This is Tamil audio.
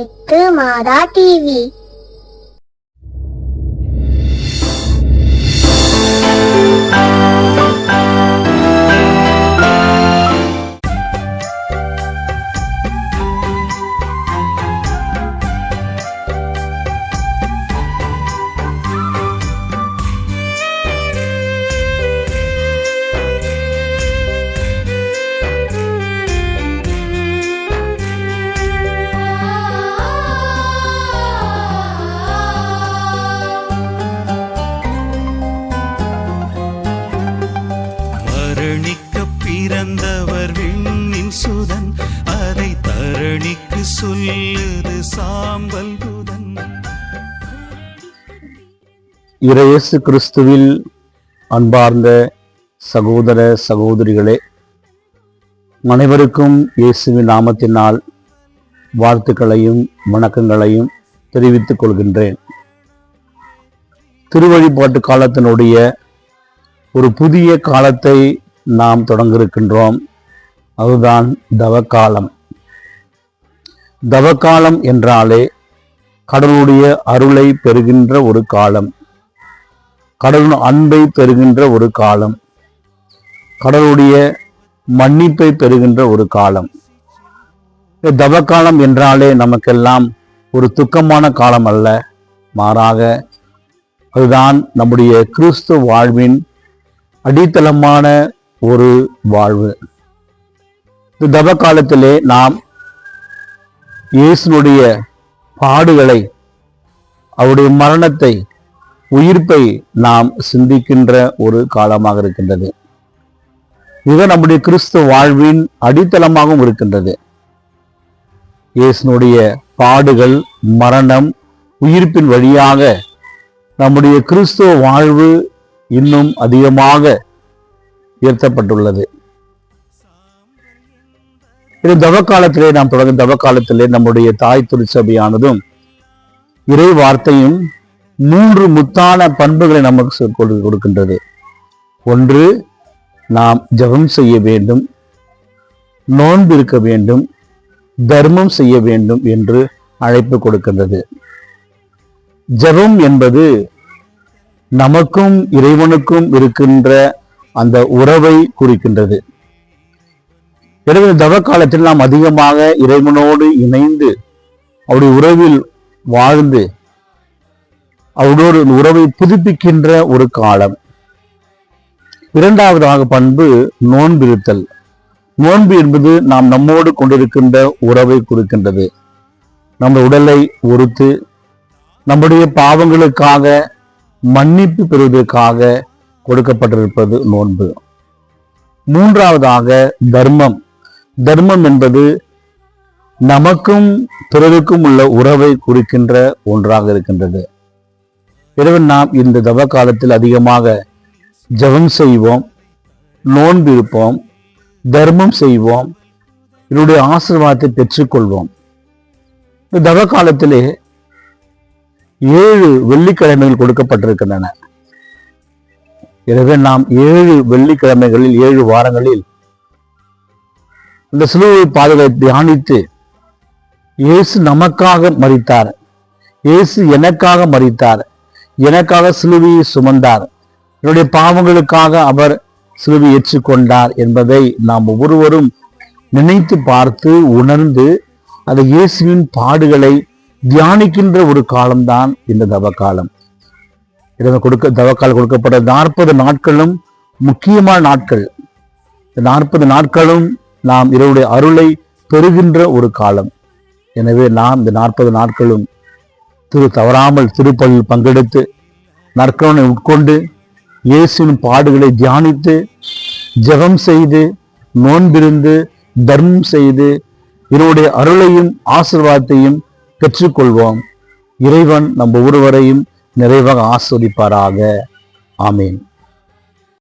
എട്ട് മാതാ ടി വി. இறையேசு கிறிஸ்துவில் அன்பார்ந்த சகோதர சகோதரிகளே அனைவருக்கும் இயேசுவின் நாமத்தினால் வாழ்த்துக்களையும் வணக்கங்களையும் தெரிவித்துக் கொள்கின்றேன். திருவழிபாட்டு காலத்தினுடைய ஒரு புதிய காலத்தை நாம் தொடங்கிருக்கின்றோம் அதுதான் தவக்காலம். தவக்காலம் என்றாலே கடவுளுடைய அருளை பெறுகின்ற ஒரு காலம். கடவுள் அன்பை பெறுகின்ற ஒரு காலம். கடவுளுடைய மன்னிப்பை பெறுகின்ற ஒரு காலம். இந்த தவக்காலம் என்றாலே நமக்கெல்லாம் ஒரு துக்கமான காலம் அல்ல. மாறாக அதுதான் நம்முடைய கிறிஸ்து வாழ்வின் அடித்தளமான ஒரு வாழ்வு. இந்த தவ காலத்திலே நாம் இயேசுனுடைய பாடுகளை அவருடைய மரணத்தை உயிர்ப்பை நாம் சிந்திக்கின்ற ஒரு காலமாக இருக்கின்றது. இது நம்முடைய கிறிஸ்து வாழ்வின் அடித்தளமாகவும் இருக்கின்றது. இயேசுனுடைய பாடுகள் மரணம் உயிர்ப்பின் வழியாக நம்முடைய கிறிஸ்துவ வாழ்வு இன்னும் அதிகமாக உயர்த்தப்பட்டுள்ளது. இது தவக்காலத்திலே நாம் தொடங்கும் தவக்காலத்திலே நம்முடைய தாய் திருச்சபையானதும் இறை வார்த்தையும் மூன்று முத்தான பண்புகளை நமக்கு கொடு- கொடுக்கின்றது. ஒன்று நாம் ஜெபம் செய்ய வேண்டும். நோன்பு இருக்க வேண்டும். தர்மம் செய்ய வேண்டும் என்று அழைப்பு கொடுக்கின்றது. ஜெபம் என்பது நமக்கும் இறைவனுக்கும் இருக்கின்ற அந்த உறவை குறிக்கின்றது. எனவே தவ காலத்தில் நாம் அதிகமாக இறைவனோடு இணைந்து அவருடைய உறவில் வாழ்ந்து அவரோடு உறவை புதுப்பிக்கின்ற ஒரு காலம். இரண்டாவதாக பண்பு நோன்பிருத்தல். நோன்பு என்பது நாம் நம்மோடு கொண்டிருக்கின்ற உறவை குறிக்கின்றது. நம்ம உடலை ஒருத்து நம்முடைய பாவங்களுக்காக மன்னிப்பு பெறுவதற்காக கொடுக்கப்பட்டிருப்பது நோன்பு. மூன்றாவதாக தர்மம். தர்மம் என்பது நமக்கும் பிறருக்கும் உள்ள உறவை குறிக்கின்ற ஒன்றாக இருக்கின்றது. எனவே நாம் இந்த தவ காலத்தில் அதிகமாக ஜெபம் செய்வோம் நோன்பு இருப்போம் தர்மம் செய்வோம் இதனுடைய ஆசீர்வாதத்தை பெற்றுக்கொள்வோம். இந்த தவ காலத்திலே ஏழு வெள்ளிக்கிழமைகள் கொடுக்கப்பட்டிருக்கின்றன. எனவே நாம் ஏழு வெள்ளிக்கிழமைகளில் ஏழு வாரங்களில் இந்த சிலுவை பாதைகளை தியானித்து இயேசு நமக்காக மறித்தார் இயேசு எனக்காக மறித்தார் எனக்காக சிலுவையை சுமந்தார். என்னுடைய பாவங்களுக்காக அவர் சிலுவை ஏற்றுக்கொண்டார் என்பதை நாம் ஒவ்வொருவரும் நினைத்து பார்த்து உணர்ந்து அந்த இயேசுவின் பாடுகளை தியானிக்கின்ற ஒரு காலம்தான் இந்த தவ காலம் கொடுக்க தவக்கால் கொடுக்கப்பட்ட நாற்பது நாட்களும் முக்கியமான நாட்கள். இந்த நாற்பது நாட்களும் நாம் இவருடைய அருளை பெறுகின்ற ஒரு காலம். எனவே நாம் இந்த நாற்பது நாட்களும் திரு தவறாமல் திருப்பலில் பங்கெடுத்து நற்கவனை உட்கொண்டு இயேசுவின் பாடுகளை தியானித்து ஜெபம் செய்து நோன்பிருந்து தர்மம் செய்து இவருடைய அருளையும் ஆசிர்வாதத்தையும் பெற்றுக்கொள்வோம். இறைவன் நம் ஒவ்வொருவரையும் நிறைவாக ஆஸ்வதிப்பாராக. ஆமேன்.